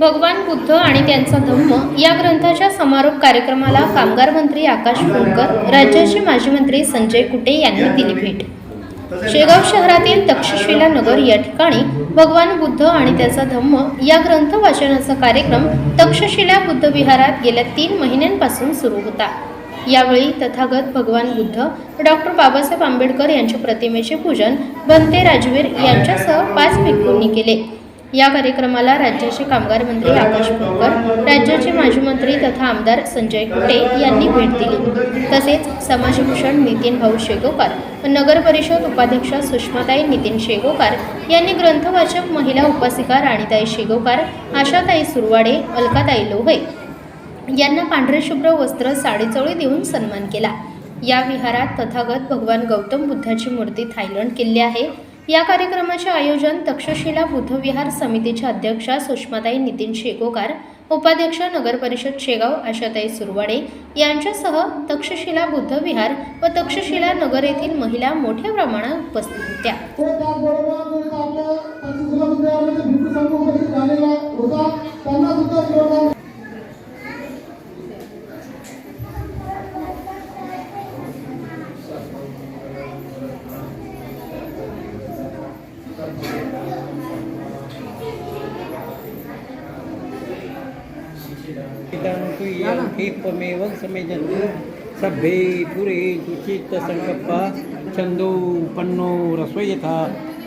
भगवान बुद्ध आणि त्यांचा धम्म या ग्रंथाच्या समारोप कार्यक्रमाला कामगार मंत्री आकाश फुंडकर राज्याचे माजी मंत्री संजय कुटे यांनी दिली भेट. शेगाव शहरातील तक्षशिला नगर या ठिकाणी भगवान बुद्ध आणि त्याचा धम्म या ग्रंथ वाचनाचा कार्यक्रम तक्षशिला बुद्ध विहारात गेल्या तीन महिन्यांपासून सुरू होता. यावेळी तथागत भगवान बुद्ध डॉक्टर बाबासाहेब आंबेडकर यांच्या प्रतिमेचे पूजन बनते राजवीर यांच्यासह पाच भिक्खूंनी केले. या कार्यक्रमाला राज्याचे कामगार मंत्री आकाश फुंकर राज्याचे माजी मंत्री तथा आमदार संजय कुटे यांनी भेट दिली. तसेच समाजभूषण नितीन भाऊ शेगोकार व नगर परिषद उपाध्यक्ष सुषमाताई नितीन शेगोकार यांनी ग्रंथवाचक महिला उपासिका राणीताई शेगोकार आशाताई सुरवाडे अलकाताई लोहे यांना पांढरे शुभ्र वस्त्र साडेचोळी देऊन सन्मान केला. या विहारात तथागत भगवान गौतम बुद्धाची मूर्ती थायलंड किल्ले आहे. या कार्यक्रमाचे आयोजन तक्षशिला बुद्धविहार समितीच्या अध्यक्षा सुषमाताई नितीन शेगोकार उपाध्यक्ष नगर परिषद शेगाव आशाताई सुरवाडे यांच्यासह तक्षशिला बुद्धविहार व तक्षशिला नगर येथील महिला मोठ्या प्रमाणात उपस्थित होत्या. तु यमेव समेजन्तु सभ्ये पुरे चित्तसङ्कल्पा छन्दो पन्नो रसोयथा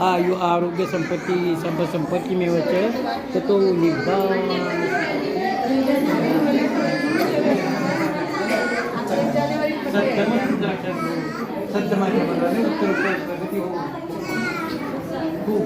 आयु आरोग्य सम्पत्तिमेव च ततो निब्बाण सत्यमाच्या मनाने खूप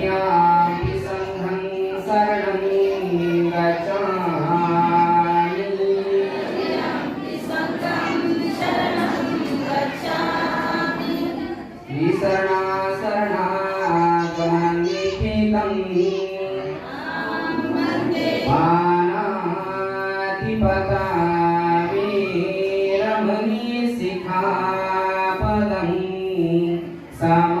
विसरणा शरणागमनिखिलम् शिखापदं समाधियामि